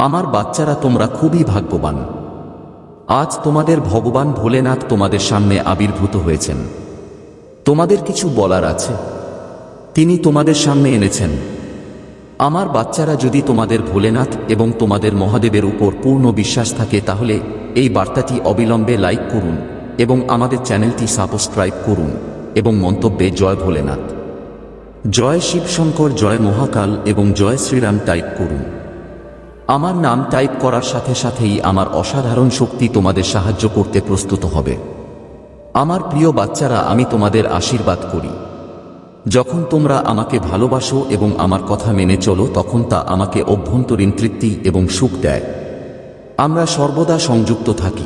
আমার বাচ্চারা তোমরা খুবই ভাগ্যবান। আজ তোমাদের ভগবান ভোলেনাথ তোমাদের সামনে আবির্ভূত হয়েছেন। তোমাদের কিছু বলার আছে? তিনি তোমাদের সামনে এনেছেন। আমার বাচ্চারা যদি তোমাদের ভোলেনাথ এবং তোমাদের মহাদেবের উপর পূর্ণ বিশ্বাস থাকে, তাহলে এই বার্তাটি অবিলম্বে লাইক করুন এবং আমাদের চ্যানেলটি সাবস্ক্রাইব করুন এবং মন্তব্যে জয় ভোলেনাথ। জয় শিবশঙ্কর, জয় মহাকাল এবং জয় শ্রীরাম টাইপ করুন। আমার নাম টাইপ করার সাথে সাথেই আমার অসাধারণ শক্তি তোমাদের সাহায্য করতে প্রস্তুত হবে। আমার প্রিয় বাচ্চারা, আমি তোমাদের আশীর্বাদ করি। যখন তোমরা আমাকে ভালোবাসো এবং আমার কথা মেনে চলো, তখন তা আমাকে অভ্যন্তরীণ তৃপ্তি এবং সুখ দেয়। আমরা সর্বদা সংযুক্ত থাকি।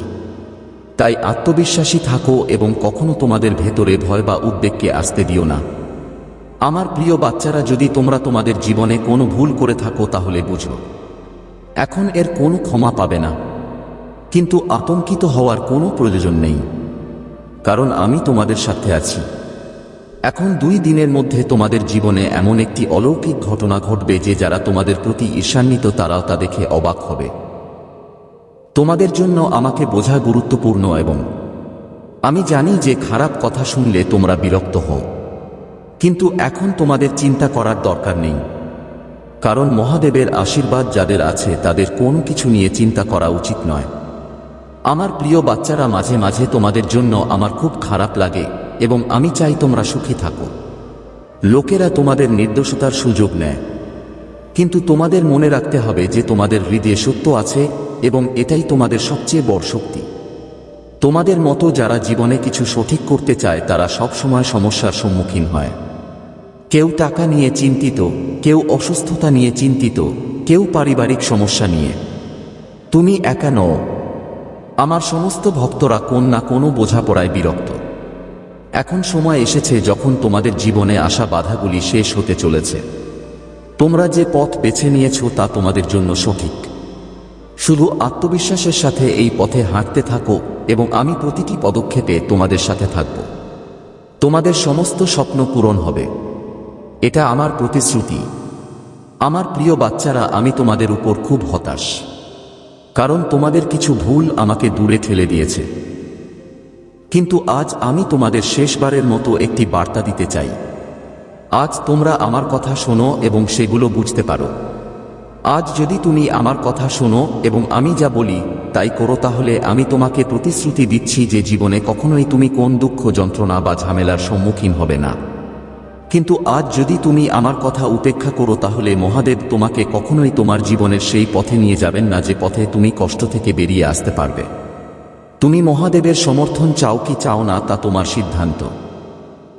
তাই আত্মবিশ্বাসী থাকো এবং কখনো তোমাদের ভেতরে ভয় বা উদ্বেগকে আসতে দিও না। আমার প্রিয় বাচ্চারা, যদি তোমরা তোমাদের জীবনে কোনো ভুল করে থাকো, তাহলে বুঝো। এখন এর কোনো ক্ষমা পাবে না। কিন্তু আতঙ্কিত হওয়ার কোনো প্রয়োজন নেই। কারণ আমি তোমাদের সাথে আছি। এখন দুই দিনের মধ্যে তোমাদের জীবনে এমন একটি অলৌকিক ঘটনা ঘটবে যে যারা তোমাদের প্রতি ঈর্ষান্বিত, তারাও তা দেখে অবাক হবে। তোমাদের জন্য আমাকে বোঝা গুরুত্বপূর্ণ এবং আমি জানি যে খারাপ কথা শুনলে তোমরা বিরক্ত হও। কিন্তু এখন তোমাদের চিন্তা করার দরকার নেই। কারণ মহাদেবের আশীর্বাদ যাদের আছে, তাদের কোনো কিছু নিয়ে চিন্তা করা উচিত নয়। আমার প্রিয় বাচ্চারা, মাঝে মাঝে তোমাদের জন্য আমার খুব খারাপ লাগে এবং আমি চাই তোমরা সুখী থাকো। লোকেরা তোমাদের নির্দোষতার সুযোগ নেয়। কিন্তু তোমাদের মনে রাখতে হবে যে তোমাদের হৃদয়ে সত্য আছে এবং এটাই তোমাদের সবচেয়ে বড় শক্তি। তোমাদের মতো যারা জীবনে কিছু সঠিক করতে চায়, তারা সবসময় সমস্যার সম্মুখীন হয়। কেউ টাকা নিয়ে চিন্তিত, কেউ অসুস্থতা নিয়ে চিন্তিত, কেউ পারিবারিক সমস্যা নিয়ে। তুমি একা নও। আমার সমস্ত ভক্তরা কোন না কোনো বোঝাপড়ায় বিরক্ত। এখন সময় এসেছে যখন তোমাদের জীবনে আসা বাধাগুলি শেষ হতে চলেছে। তোমরা যে পথ বেছে নিয়েছো তা তোমাদের জন্য সঠিক। শুধু আত্মবিশ্বাসের সাথে এই পথে হাঁটতে থাকো এবং আমি প্রতিটি পদক্ষেপে তোমাদের সাথে থাকব। তোমাদের সমস্ত স্বপ্ন পূরণ হবে। এটা আমার প্রতিশ্রুতি। আমার প্রিয় বাচ্চারা, আমি তোমাদের উপর খুব হতাশ। কারণ তোমাদের কিছু ভুল আমাকে দূরে ঠেলে দিয়েছে। কিন্তু আজ আমি তোমাদের শেষবারের মতো একটি বার্তা দিতে চাই। আজ তোমরা আমার কথা শোনো এবং সেগুলো বুঝতে পারো। আজ যদি তুমি আমার কথা শোনো এবং আমি যা বলি তাই করো তাহলে আমি তোমাকে প্রতিশ্রুতি দিচ্ছি যে জীবনে কখনোই তুমি কোন দুঃখ যন্ত্রণা বা ঝামেলার সম্মুখীন হবে না। কিন্তু আজ যদি তুমি আমার কথা উপেক্ষা করো, তাহলে মহাদেব তোমাকে কখনোই তোমার জীবনের সেই পথে নিয়ে যাবেন না, যে পথে তুমি কষ্ট থেকে বেরিয়ে আসতে পারবে। তুমি মহাদেবের সমর্থন চাও কি চাও না, তা তোমার সিদ্ধান্ত।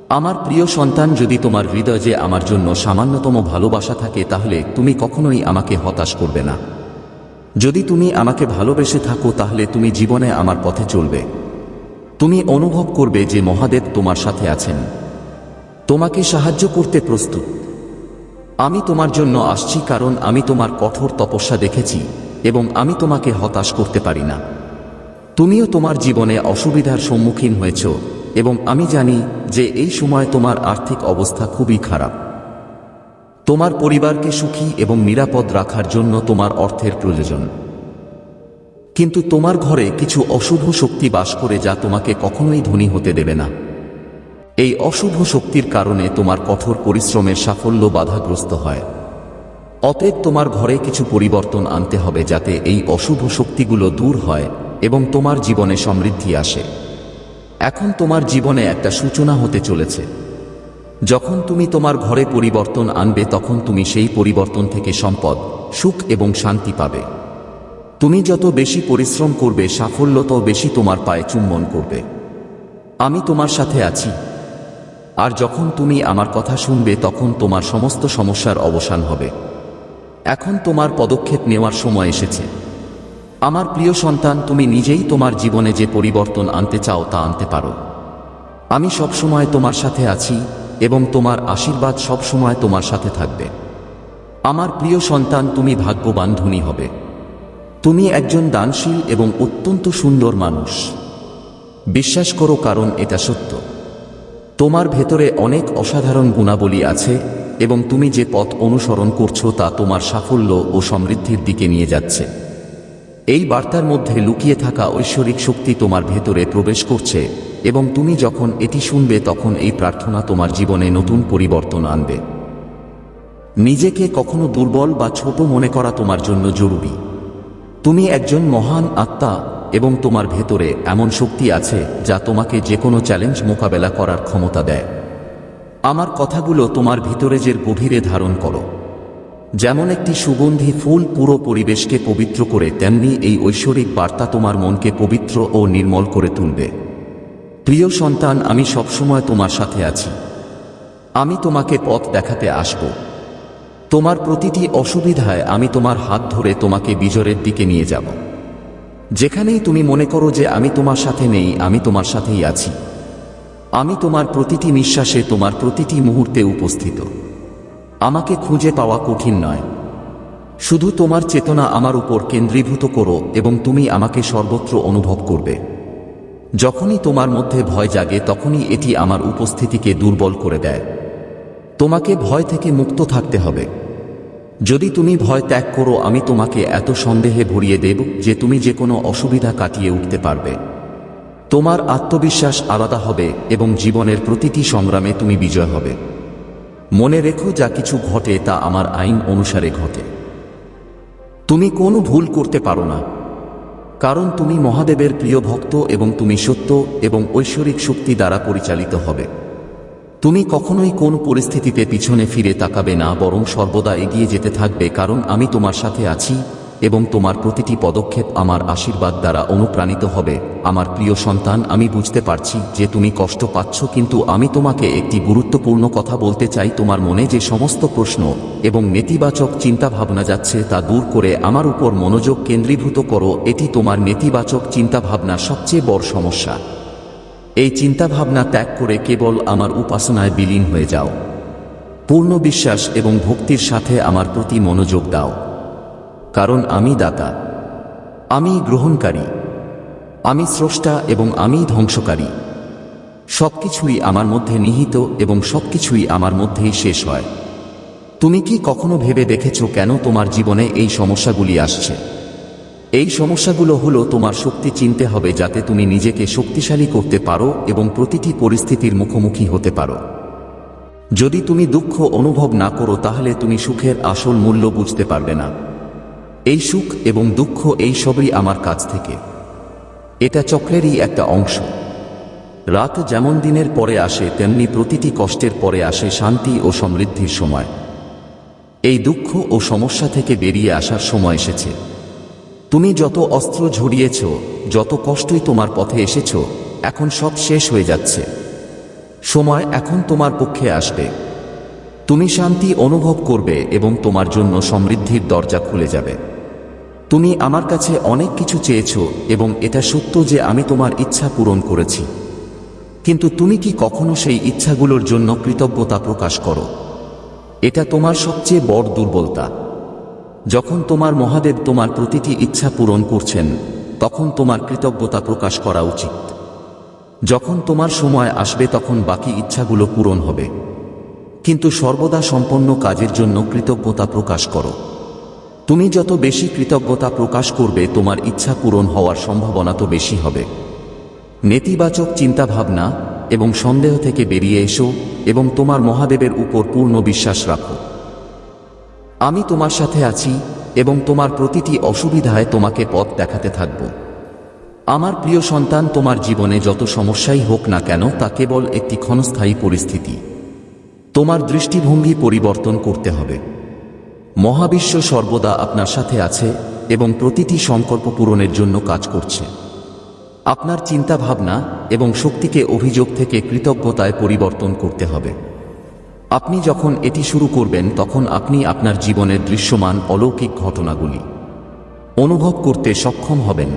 আমার প্রিয় সন্তান, যদি তোমার হৃদয়ে আমার জন্য সামান্যতম ভালোবাসা থাকে, তাহলে তুমি কখনোই আমাকে হতাশ করবে না। যদি তুমি আমাকে ভালোবেসে থাকো, তাহলে তুমি জীবনে আমার পথে চলবে। তুমি অনুভব করবে যে মহাদেব তোমার সাথে আছেন। তোমাকে সাহায্য করতে প্রস্তুত। আমি তোমার জন্য আসছি কারণ আমি তোমার কঠোর তপস্যা দেখেছি এবং আমি তোমাকে হতাশ করতে পারি না। তুমিও তোমার জীবনে অসুবিধার সম্মুখীন হয়েছ এবং আমি জানি যে এই সময় তোমার আর্থিক অবস্থা খুবই খারাপ। তোমার পরিবারকে সুখী এবং নিরাপদ রাখার জন্য তোমার অর্থের প্রয়োজন। কিন্তু তোমার ঘরে কিছু অশুভ শক্তি বাস করে যা তোমাকে কখনোই ধনী হতে দেবে না। এই অশুভ শক্তির কারণে তোমার কঠোর পরিশ্রমের সাফল্য বাধাগ্রস্ত হয়। অতএব তোমার ঘরে কিছু পরিবর্তন আনতে হবে যাতে এই অশুভ শক্তিগুলো দূর হয় এবং তোমার জীবনে সমৃদ্ধি আসে। এখন তোমার জীবনে একটা সূচনা হতে চলেছে। যখন তুমি তোমার ঘরে পরিবর্তন আনবে, তখন তুমি সেই পরিবর্তন থেকে সম্পদ, সুখ এবং শান্তি পাবে। তুমি যত বেশি পরিশ্রম করবে, সাফল্য তত বেশি তোমার পায়ে চুম্বন করবে। আমি তোমার সাথে আছি। আর যখন তুমি আমার কথা শুনবে, তখন তোমার সমস্ত সমস্যার অবসান হবে। এখন তোমার পদক্ষেপ নেওয়ার সময় এসেছে। আমার প্রিয় সন্তান, তুমি নিজেই তোমার জীবনে যে পরিবর্তন আনতে চাও, তা আনতে পারো। আমি সবসময় তোমার সাথে আছি এবং তোমার আশীর্বাদ সবসময় তোমার সাথে থাকবে। আমার প্রিয় সন্তান, তুমি ভাগ্যবান ধনী হবে। তুমি একজন দানশীল এবং অত্যন্ত সুন্দর মানুষ। বিশ্বাস করো, কারণ এটা সত্য। তোমার ভেতরে অনেক অসাধারণ গুণাবলী আছে, এবং তুমি যে পথ অনুসরণ করছ তা তোমার সাফল্য ও সমৃদ্ধির দিকে নিয়ে যাচ্ছে। এই বার্তার মধ্যে লুকিয়ে থাকা ঐশ্বরিক শক্তি তোমার ভেতরে প্রবেশ করছে, এবং তুমি যখন এটি শুনবে তখন এই প্রার্থনা তোমার জীবনে নতুন পরিবর্তন আনবে। নিজেকে কখনো দুর্বল বা ছোট মনে করা তোমার জন্য জরুরি। তুমি একজন মহান আত্মা এবং তোমার ভেতরে এমন শক্তি আছে যা তোমাকে যে কোনো চ্যালেঞ্জ মোকাবেলা করার ক্ষমতা দেয়। আমার কথাগুলো তোমার ভিতরে যে গভীরে ধারণ করো। যেমন একটি সুগন্ধি ফুল পুরো পরিবেশকে পবিত্র করে, তেমনি এই ঐশ্বরিক বার্তা তোমার মনকে পবিত্র ও নির্মল করে তুলবে। প্রিয় সন্তান, আমি সবসময় তোমার সাথে আছি। আমি তোমাকে পথ দেখাতে আসব। তোমার প্রতিটি অসুবিধায় আমি তোমার হাত ধরে তোমাকে বিজয়ের দিকে নিয়ে যাব। যেখানেই তুমি মনে করো যে আমি তোমার সাথে নেই, আমি তোমার সাথেই আছি। আমি তোমার প্রতিটি নিঃশ্বাসে তোমার প্রতিটি মুহূর্তে উপস্থিত। আমাকে খুঁজে পাওয়া কঠিন নয়। শুধু তোমার চেতনা আমার উপর কেন্দ্রীভূত করো এবং তুমি আমাকে সর্বত্র অনুভব করবে। যখনই তোমার মধ্যে ভয় জাগে, তখনই এটি আমার উপস্থিতিকে দুর্বল করে দেয়। তোমাকে ভয় থেকে মুক্ত থাকতে হবে। যদি তুমি ভয় ত্যাগ করো, আমি তোমাকে এত সন্দেহে ভরিয়ে দেব যে তুমি যে কোনো অসুবিধা কাটিয়ে উঠতে পারবে। তোমার আত্মবিশ্বাস আলাদা হবে এবং জীবনের প্রতিটি সংগ্রামে তুমি বিজয় হবে। মনে রেখো যা কিছু ঘটে তা আমার আইন অনুসারে ঘটে। তুমি কোনো ভুল করতে পারো না। কারণ তুমি মহাদেবের প্রিয় ভক্ত এবং তুমি সত্য এবং ঐশ্বরিক শক্তি দ্বারা পরিচালিত হবে। তুমি কখনোই কোন পরিস্থিতিতে পিছনে ফিরে তাকাবে না, বরং সর্বদা এগিয়ে যেতে থাকবে, কারণ আমি তোমার সাথে আছি এবং তোমার প্রতিটি পদক্ষেপ আমার আশীর্বাদ দ্বারা অনুপ্রাণিত হবে। আমার প্রিয় সন্তান, আমি বুঝতে পারছি যে তুমি কষ্ট পাচ্ছ, কিন্তু আমি তোমাকে একটি গুরুত্বপূর্ণ কথা বলতে চাই। তোমার মনে যে সমস্ত প্রশ্ন এবং নেতিবাচক চিন্তাভাবনা যাচ্ছে তা দূর করে আমার উপর মনোযোগ কেন্দ্রীভূত করো। এটি তোমার নেতিবাচক চিন্তাভাবনার সবচেয়ে বড় সমস্যা। এই চিন্তাভাবনা ত্যাগ করে কেবল আমার উপাসনায় বিলীন হয়ে যাও। পূর্ণ বিশ্বাস এবং ভক্তির সাথে আমার প্রতি মনোযোগ দাও। কারণ আমি দাতা। আমি গ্রহণকারী। আমি স্রষ্টা এবং আমি ধ্বংসকারী। সব কিছুই আমার মধ্যে নিহিত এবং সব কিছুই আমার মধ্যেই শেষ হয়। তুমি কি কখনো ভেবে দেখেছ কেন তোমার জীবনে এই সমস্যাগুলি আসছে? এই সমস্যাগুলো হলো তোমার শক্তি চিনতে হবে যাতে তুমি নিজেকে শক্তিশালী করতে পারো এবং প্রতিটি পরিস্থিতির মুখোমুখি হতে পারো। যদি তুমি দুঃখ অনুভব না করো, তাহলে তুমি সুখের আসল মূল্য বুঝতে পারবে না। এই সুখ এবং দুঃখ এই সবই আমার কাছ থেকে। এটা চক্রেরই একটা অংশ। রাত যেমন দিনের পরে আসে, তেমনি প্রতিটি কষ্টের পরে আসে শান্তি ও সমৃদ্ধির সময়। এই দুঃখ ও সমস্যা থেকে বেরিয়ে আসার সময় এসেছে। তুমি যত অস্ত্র ঝরিয়েছ, যত কষ্টই তোমার পথে এসেছ, এখন সব শেষ হয়ে যাচ্ছে। সময় এখন তোমার পক্ষে আসবে। তুমি শান্তি অনুভব করবে এবং তোমার জন্য সমৃদ্ধির দরজা খুলে যাবে। তুমি আমার কাছে অনেক কিছু চেয়েছ এবং এটা সত্য যে আমি তোমার ইচ্ছা পূরণ করেছি। কিন্তু তুমি কি কখনো সেই ইচ্ছাগুলোর জন্য কৃতজ্ঞতা প্রকাশ করো? এটা তোমার সবচেয়ে বড় দুর্বলতা। যখন তোমার মহাদেব তোমার প্রতিটি ইচ্ছা পূরণ করছেন, তখন তোমার কৃতজ্ঞতা প্রকাশ করা উচিত। যখন তোমার সময় আসবে, তখন বাকি ইচ্ছাগুলো পূরণ হবে। কিন্তু সর্বদা সম্পন্ন কাজের জন্য কৃতজ্ঞতা প্রকাশ করো। তুমি যত বেশি কৃতজ্ঞতা প্রকাশ করবে, তোমার ইচ্ছা পূরণ হওয়ার সম্ভাবনা তো বেশি হবে। নেতিবাচক চিন্তাভাবনা এবং সন্দেহ থেকে বেরিয়ে এসো এবং তোমার মহাদেবের উপর পূর্ণ বিশ্বাস রাখো। আমি তোমার সাথে আছি এবং তোমার প্রতিটি অসুবিধায় তোমাকে পথ দেখাতে থাকব। আমার প্রিয় সন্তান, তোমার জীবনে যত সমস্যাই হোক না কেন, তা কেবল একটি ক্ষণস্থায়ী পরিস্থিতি। তোমার দৃষ্টিভঙ্গি পরিবর্তন করতে হবে। মহাবিশ্ব সর্বদা আপনার সাথে আছে এবং প্রতিটি সংকল্প পূরণের জন্য কাজ করছে। আপনার চিন্তাভাবনা এবং শক্তিকে অভিযোগ থেকে কৃতজ্ঞতায় পরিবর্তন করতে হবে। আপনি যখন এটি শুরু করবেন, তখন আপনি আপনার জীবনের দৃশ্যমান অলৌকিক ঘটনাগুলি অনুভব করতে সক্ষম হবেন।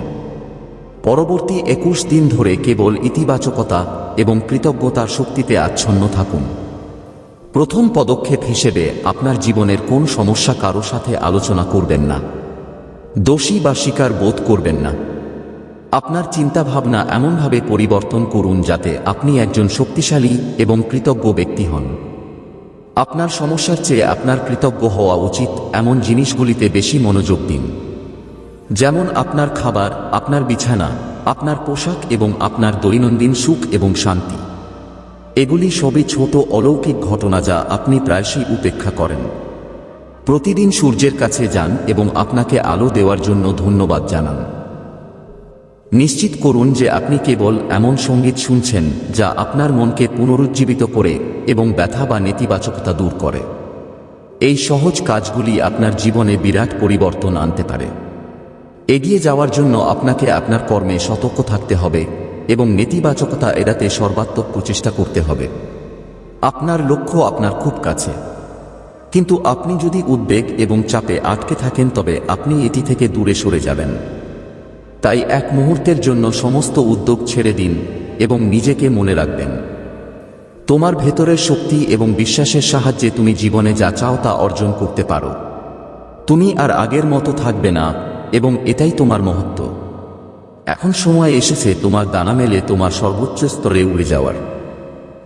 পরবর্তী একুশ দিন ধরে কেবল ইতিবাচকতা এবং কৃতজ্ঞতার শক্তিতে আচ্ছন্ন থাকুন। প্রথম পদক্ষেপ হিসেবে আপনার জীবনের কোন সমস্যা কারও সাথে আলোচনা করবেন না। দোষী বা স্বীকার বোধ করবেন না। আপনার চিন্তাভাবনা এমনভাবে পরিবর্তন করুন যাতে আপনি একজন শক্তিশালী এবং কৃতজ্ঞ ব্যক্তি হন। আপনার সমস্যার চেয়ে আপনার কৃতজ্ঞ হওয়া উচিত এমন জিনিসগুলিতে বেশি মনোযোগ দিন। যেমন আপনার খাবার, আপনার বিছানা, আপনার পোশাক এবং আপনার দৈনন্দিন সুখ এবং শান্তি। এগুলি সবই ছোট অলৌকিক ঘটনা যা আপনি প্রায়শই উপেক্ষা করেন। প্রতিদিন সূর্যের কাছে যান এবং আপনাকে আলো দেওয়ার জন্য ধন্যবাদ জানান। নিশ্চিত করুন যে আপনি কেবল এমন সংগীত শুনছেন যা আপনার মনকে পুনরুজ্জীবিত করে এবং ব্যথা বা নেতিবাচকতা দূর করে। এই সহজ কাজগুলি আপনার জীবনে বিরাট পরিবর্তন আনতে পারে। এগিয়ে যাওয়ার জন্য আপনাকে আপনার কর্মে সতর্ক থাকতে হবে এবং নেতিবাচকতা এড়াতে সর্বাত্মক প্রচেষ্টা করতে হবে। আপনার লক্ষ্য আপনার খুব কাছে। কিন্তু আপনি যদি উদ্বেগ এবং চাপে আটকে থাকেন, তবে আপনি এটি থেকে দূরে সরে যাবেন। তাই এক মুহূর্তের জন্য সমস্ত উদ্যোগ ছেড়ে দিন এবং নিজেকে মনে রাখবেন। তোমার ভেতরের শক্তি এবং বিশ্বাসের সাহায্যে তুমি জীবনে যা চাও তা অর্জন করতে পারো। তুমি আর আগের মতো থাকবে না এবং এটাই তোমার মহত্ব। এখন সময় এসেছে তোমার দানা মেলে তোমার সর্বোচ্চ স্তরে উড়ে যাওয়ার।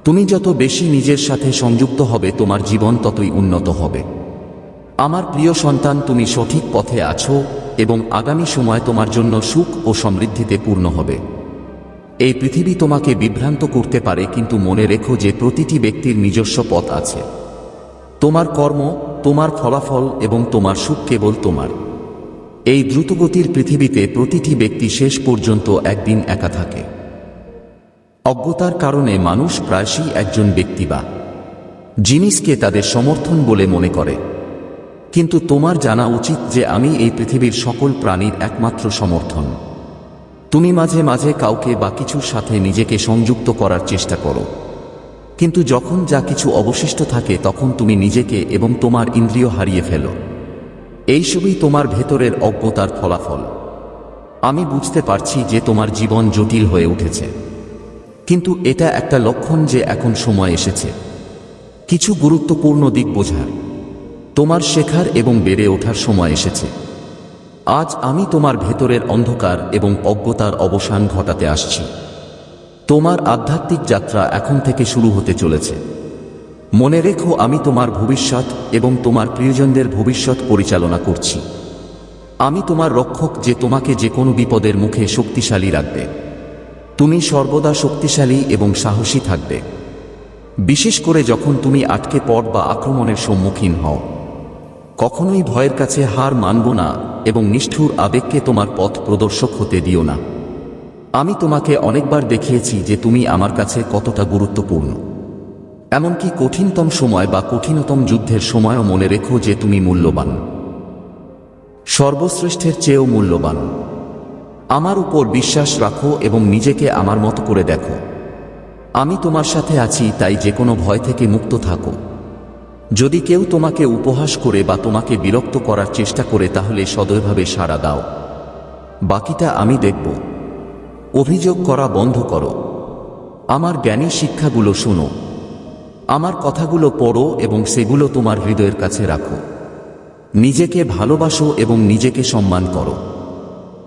তুমি যত বেশি নিজের সাথে সংযুক্ত হবে তোমার জীবন ততই উন্নত হবে। আমার প্রিয় সন্তান, তুমি সঠিক পথে আছো এবং আগামী সময় তোমার জন্য সুখ ও সমৃদ্ধিতে পূর্ণ হবে। এই পৃথিবী তোমাকে বিভ্রান্ত করতে পারে, কিন্তু মনে রেখো যে প্রতিটি ব্যক্তির নিজস্ব পথ আছে। তোমার কর্ম, তোমার ফলাফল এবং তোমার সুখ কেবল তোমার। এই দ্রুতগতির পৃথিবীতে প্রতিটি ব্যক্তি শেষ পর্যন্ত একদিন একা থাকে। অজ্ঞতার কারণে মানুষ প্রায়শই একজন ব্যক্তি বা জিনিসকে তাদের সমর্থন বলে মনে করে। কিন্তু তোমার জানা উচিত যে আমি এই পৃথিবীর সকল প্রাণীর একমাত্র সমর্থন। তুমি মাঝে মাঝে কাউকে বা কিছুর সাথে নিজেকে সংযুক্ত করার চেষ্টা করো। কিন্তু যখন যা কিছু অবশিষ্ট থাকে তখন তুমি নিজেকে এবং তোমার ইন্দ্রিয় হারিয়ে ফেলো। এইসবই তোমার ভেতরের অজ্ঞতার ফলাফল। আমি বুঝতে পারছি যে তোমার জীবন জটিল হয়ে উঠেছে। কিন্তু এটা একটা লক্ষণ যে এখন সময় এসেছে। কিছু গুরুত্বপূর্ণ দিক বোঝার। তোমার শেখার এবং বেড়ে ওঠার সময় এসেছে। আজ আমি তোমার ভেতরের অন্ধকার এবং অজ্ঞতার অবসান ঘটাতে আসছি। তোমার আধ্যাত্মিক যাত্রা এখন থেকে শুরু হতে চলেছে। মনে রেখো আমি তোমার ভবিষ্যৎ এবং তোমার প্রিয়জনদের ভবিষ্যৎ পরিচালনা করছি। আমি তোমার রক্ষক যে তোমাকে যে কোনো বিপদের মুখে শক্তিশালী রাখবে। তুমি সর্বদা শক্তিশালী এবং সাহসী থাকবে। বিশেষ করে যখন তুমি আটকে পড় বা আক্রমণের সম্মুখীন হও। কখনোই ভয়ের কাছে হার মানব না এবং নিষ্ঠুর আবেগকে তোমার পথ প্রদর্শক হতে দিও না। আমি তোমাকে অনেকবার দেখিয়েছি যে তুমি আমার কাছে কতটা গুরুত্বপূর্ণ। এমনকি কঠিনতম সময় বা কঠিনতম যুদ্ধের সময়ও মনে রেখো যে তুমি মূল্যবান। সর্বশ্রেষ্ঠের চেয়েও মূল্যবান। আমার উপর বিশ্বাস রাখো এবং নিজেকে আমার মতো করে দেখো। আমি তোমার সাথে আছি, তাই যে কোনো ভয় থেকে মুক্ত থাকো। যদি কেউ তোমাকে উপহাস করে বা তোমাকে বিরক্ত করার চেষ্টা করে, তাহলে সদয়ভাবে সাড়া দাও। বাকিটা আমি দেখব। অভিযোগ করা বন্ধ করো। আমার জ্ঞানী শিক্ষাগুলো শোনো। আমার কথাগুলো পড়ো এবং সেগুলো তোমার হৃদয়ের কাছে রাখো। নিজেকে ভালোবাসো এবং নিজেকে সম্মান করো।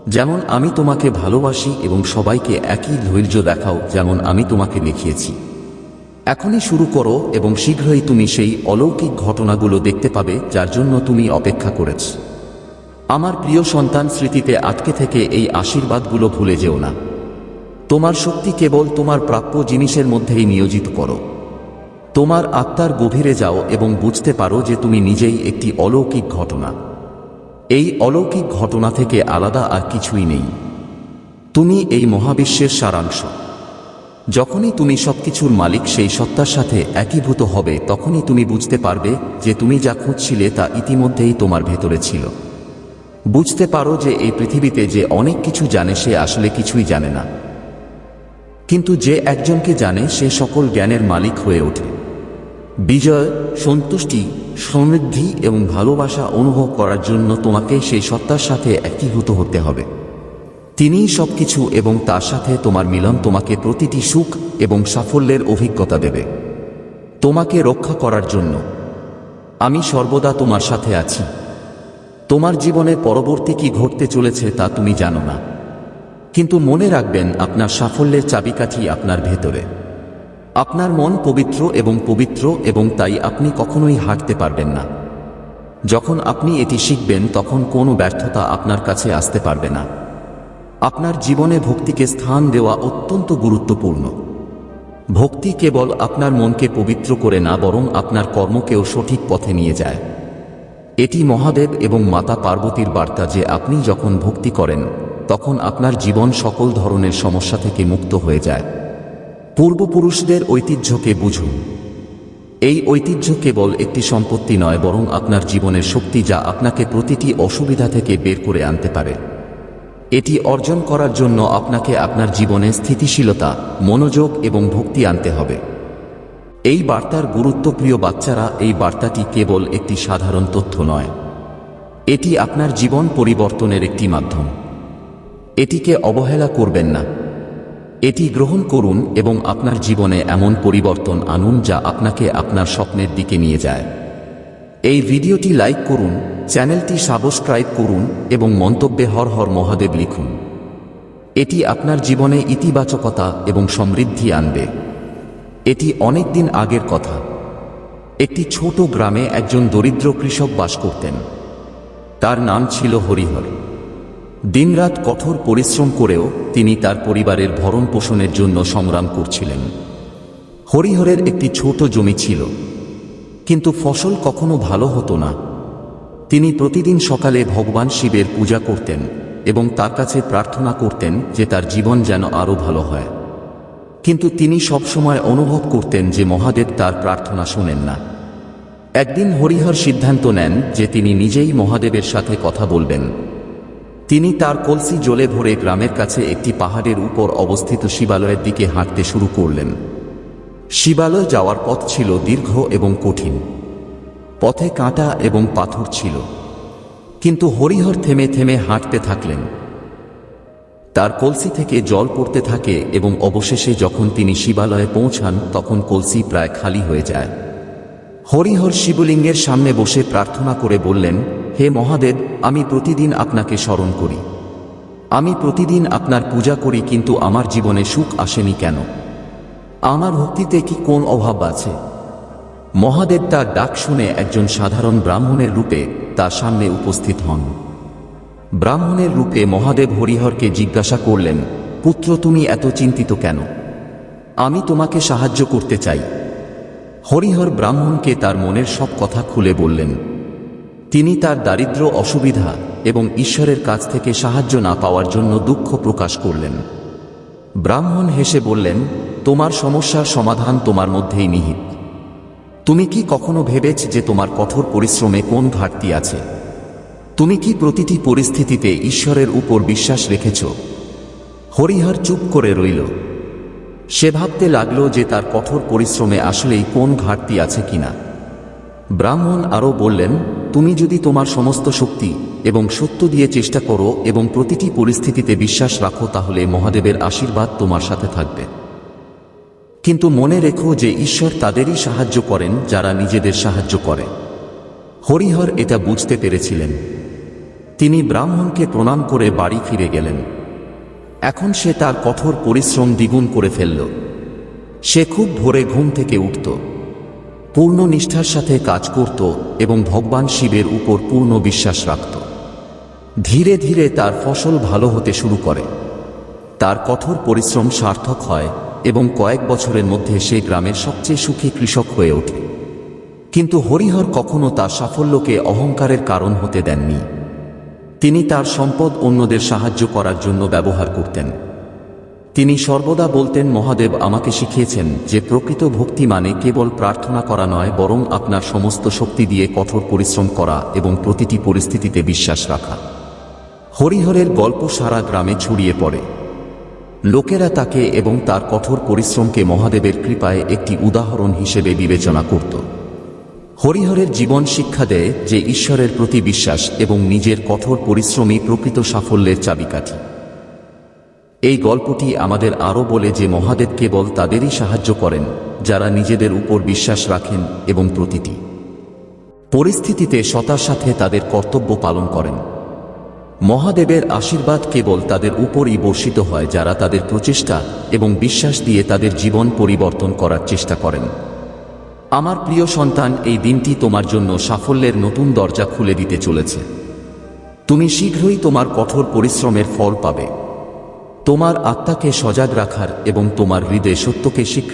যেমন আমি তোমাকে ভালোবাসি এবং সবাইকে একই ধৈর্য দেখাও, যেমন আমি তোমাকে দেখিয়েছি। এখনই শুরু করো এবং শীঘ্রই তুমি সেই অলৌকিক ঘটনাগুলো দেখতে পাবে, যার জন্য তুমি অপেক্ষা করেছ। আমার প্রিয় সন্তান স্মৃতিতে আটকে থেকে এই আশীর্বাদগুলো ভুলে যেও না। তোমার শক্তি কেবল তোমার প্রাপ্য জিনিসের মধ্যেই নিয়োজিত করো। তোমার আত্মার গভীরে যাও এবং বুঝতে পারো যে তুমি নিজেই একটি অলৌকিক ঘটনা। এই অলৌকিক ঘটনা থেকে আলাদা আর কিছুই নেই। তুমি এই মহাবিশ্বের সারাংশ। যখনই তুমি সবকিছুর মালিক, সেই সত্তার সাথে একীভূত হবে, তখনই তুমি বুঝতে পারবে যে তুমি যা খুঁজছিলে তা ইতিমধ্যেই তোমার ভেতরে ছিল। বুঝতে পারো যে এই পৃথিবীতে যে অনেক কিছু জানে, সে আসলে কিছুই জানে না। কিন্তু যে একজনকে জানে, সে সকল জ্ঞানের মালিক হয়ে ওঠে। বিজয়, সন্তুষ্টি, সমৃদ্ধি এবং ভালোবাসা অনুভব করার জন্য তোমাকে সেই সত্তার সাথে একীভূত হতে হবে। তিনিই সবকিছু এবং তার সাথে তোমার মিলন তোমাকে প্রতিটি সুখ এবং সাফল্যের অভিজ্ঞতা দেবে। তোমাকে রক্ষা করার জন্য। আমি সর্বদা তোমার সাথে আছি। তোমার জীবনে পরবর্তী কি ঘটতে চলেছে তা তুমি জানো না। কিন্তু মনে রাখবেন, আপনার সাফল্যের চাবিকাঠি আপনার ভেতরে। আপনার মন পবিত্র এবং পবিত্র এবং তাই আপনি কখনোই হাঁটতে পারবেন না। যখন আপনি এটি শিখবেন, তখন কোনো ব্যর্থতা আপনার কাছে আসতে পারবে না। আপনার জীবনে ভক্তিকে স্থান দেওয়া অত্যন্ত গুরুত্বপূর্ণ। ভক্তি কেবল আপনার মনকে পবিত্র করে না, বরং আপনার কর্মকেও সঠিক পথে নিয়ে যায়। এটি মহাদেব এবং মাতা পার্বতীর বার্তা যে আপনি যখন ভক্তি করেন, তখন আপনার জীবন সকল ধরনের সমস্যা থেকে মুক্ত হয়ে যায়। পূর্বপুরুষদের ঐতিহ্যকে বুঝুন। এই ঐতিহ্য কেবল একটি সম্পত্তি নয়, বরং আপনার জীবনের শক্তি যা আপনাকে প্রতিটি অসুবিধা থেকে বের করে আনতে পারে। এটি অর্জন করার জন্য আপনাকে আপনার জীবনে স্থিতিশীলতা, মনোযোগ এবং ভক্তি আনতে হবে। এই বার্তার গুরুত্বপ্রিয় বাচ্চারা এই বার্তাটি কেবল একটি সাধারণ তথ্য নয়। এটি আপনার জীবন পরিবর্তনের একটি মাধ্যম। এটিকে অবহেলা করবেন না। এটি গ্রহণ করুন এবং আপনার জীবনে এমন পরিবর্তন আনুন যা আপনাকে আপনার স্বপ্নের দিকে নিয়ে যায়। এই ভিডিওটি লাইক করুন, চ্যানেলটি সাবস্ক্রাইব করুন এবং মন্তব্যে হর হর মহাদেব লিখুন। এটি আপনার জীবনে ইতিবাচকতা এবং সমৃদ্ধি আনবে। এটি অনেক দিন আগের কথা। একটি ছোট গ্রামে একজন দরিদ্র কৃষক বাস করতেন। তার নাম ছিল হরিহর। দিনরাত কঠোর পরিশ্রম করেও তিনি তার পরিবারের ভরণ পোষণের জন্য সংগ্রাম করছিলেন। হরিহরের একটি ছোট জমি ছিল। কিন্তু ফসল কখনো ভালো হতো না। তিনি প্রতিদিন সকালে ভগবান শিবের পূজা করতেন এবং তার কাছে প্রার্থনা করতেন যে তার জীবন যেন আরও ভালো হয়। কিন্তু তিনি সবসময় অনুভব করতেন যে মহাদেব তার প্রার্থনা শোনেন না। একদিন হরিহর সিদ্ধান্ত নেন যে তিনি নিজেই মহাদেবের সাথে কথা বলবেন। তিনি তার কলসি জলে ভরে গ্রামের কাছে একটি পাহাড়ের উপর অবস্থিত শিবালয়ের দিকে হাঁটতে শুরু করলেন। শিবালয় যাওয়ার পথ ছিল দীর্ঘ এবং কঠিন। পথে কাঁটা এবং পাথর ছিল। কিন্তু হরিহর থেমে থেমে হাঁটতে থাকলেন। তার কলসি থেকে জল পড়তে থাকে এবং অবশেষে যখন তিনি শিবালয়ে পৌঁছান, তখন কলসি প্রায় খালি হয়ে যায়। হরিহর শিবলিঙ্গের সামনে বসে প্রার্থনা করে বললেন, হে মহাদেব, আমি প্রতিদিন আপনাকে স্মরণ করি। আমি প্রতিদিন আপনার পূজা করি, কিন্তু আমার জীবনে সুখ আসেনি কেন? আমার ভক্তিতে কি কোন অভাব আছে? মহাদেব তার ডাক শুনে একজন সাধারণ ব্রাহ্মণের রূপে তার সামনে উপস্থিত হন। ব্রাহ্মণের রূপে মহাদেব হরিহরকে জিজ্ঞাসা করলেন, পুত্র, তুমি এত চিন্তিত কেন? আমি তোমাকে সাহায্য করতে চাই। হরিহর ব্রাহ্মণকে তার মনের সব কথা খুলে বললেন, তিনি তার দারিদ্র অসুবিধা এবং ঈশ্বরের কাছ থেকে সাহায্য না পাওয়ার জন্য দুঃখ প্রকাশ করলেন। ব্রাহ্মণ হেসে বললেন তোমার সমস্যার সমাধান তোমার মধ্যেই নিহিত। তুমি কি কখনো ভেবেছ যে তোমার কঠোর পরিশ্রমে কোন ঘাটতি আছে? তুমি কি প্রতিটি পরিস্থিতিতে ঈশ্বরের উপর বিশ্বাস রেখেছ? হরিহর চুপ করে রইল। সে ভাবতে লাগল যে তার কঠোর পরিশ্রমে আসলেই কোন ঘাটতি আছে কিনা। ব্রাহ্মণ আরও বললেন, তুমি যদি তোমার সমস্ত শক্তি এবং সত্য দিয়ে চেষ্টা করো এবং প্রতিটি পরিস্থিতিতে বিশ্বাস রাখো তাহলে মহাদেবের আশীর্বাদ তোমার সাথে থাকবে। কিন্তু মনে রেখো যে ঈশ্বর তাদেরই সাহায্য করেন যারা নিজেদের সাহায্য করে। হরিহর এটা বুঝতে পেরেছিলেন। তিনি ব্রাহ্মণকে প্রণাম করে বাড়ি ফিরে গেলেন। এখন সে তার কঠোর পরিশ্রম দ্বিগুণ করে ফেলল। সে খুব ভোরে ঘুম থেকে উঠত। পূর্ণ নিষ্ঠার সাথে কাজ করত এবং ভগবান শিবের উপর পূর্ণ বিশ্বাস রাখত। ধীরে ধীরে তার ফসল ভালো হতে শুরু করে। তার কঠোর পরিশ্রম সার্থক হয় এবং কয়েক বছরের মধ্যে সে গ্রামের সবচেয়ে সুখী কৃষক হয়ে ওঠে। কিন্তু হরিহর কখনো তার সাফল্যকে অহংকারের কারণ হতে দেননি। তিনি তার সম্পদ অন্যদের সাহায্য করার জন্য ব্যবহার করতেন। তিনি সর্বদা বলতেন, মহাদেব আমাকে শিখিয়েছেন যে প্রকৃত ভক্তি মানে কেবল প্রার্থনা করা নয়, বরং আপনার সমস্ত শক্তি দিয়ে কঠোর পরিশ্রম করা এবং প্রতিটি পরিস্থিতিতে বিশ্বাস রাখা। হরিহরের গল্প সারা গ্রামে ছড়িয়ে পড়ে। লোকেরা তাকে এবং তার কঠোর পরিশ্রমকে মহাদেবের কৃপায় একটি উদাহরণ হিসেবে বিবেচনা করত। হরিহরের জীবন শিক্ষা দেয় যে ঈশ্বরের প্রতি বিশ্বাস এবং নিজের কঠোর পরিশ্রমই প্রকৃত সাফল্যের চাবিকাঠি। এই গল্পটি আমাদের আরও বলে যে মহাদেব কেবল তাদেরই সাহায্য করেন, যারা নিজেদের উপর বিশ্বাস রাখেন এবং প্রতিটি পরিস্থিতিতে সতার সাথে তাদের কর্তব্য পালন করেন। মহাদেবের আশীর্বাদ কেবল তাদের উপরই বর্ষিত হয় যারা তাদের প্রচেষ্টা এবং বিশ্বাস দিয়ে তাদের জীবন পরিবর্তন করার চেষ্টা করেন। আমার প্রিয় সন্তান, এই দিনটি তোমার জন্য সাফল্যের নতুন দরজা খুলে দিতে চলেছে। তুমি শীঘ্রই তোমার কঠোর পরিশ্রমের ফল পাবে। তোমার আত্মাকে সজাগ রাখার এবং তোমার হৃদয়ে সত্যকে স্বীকৃতি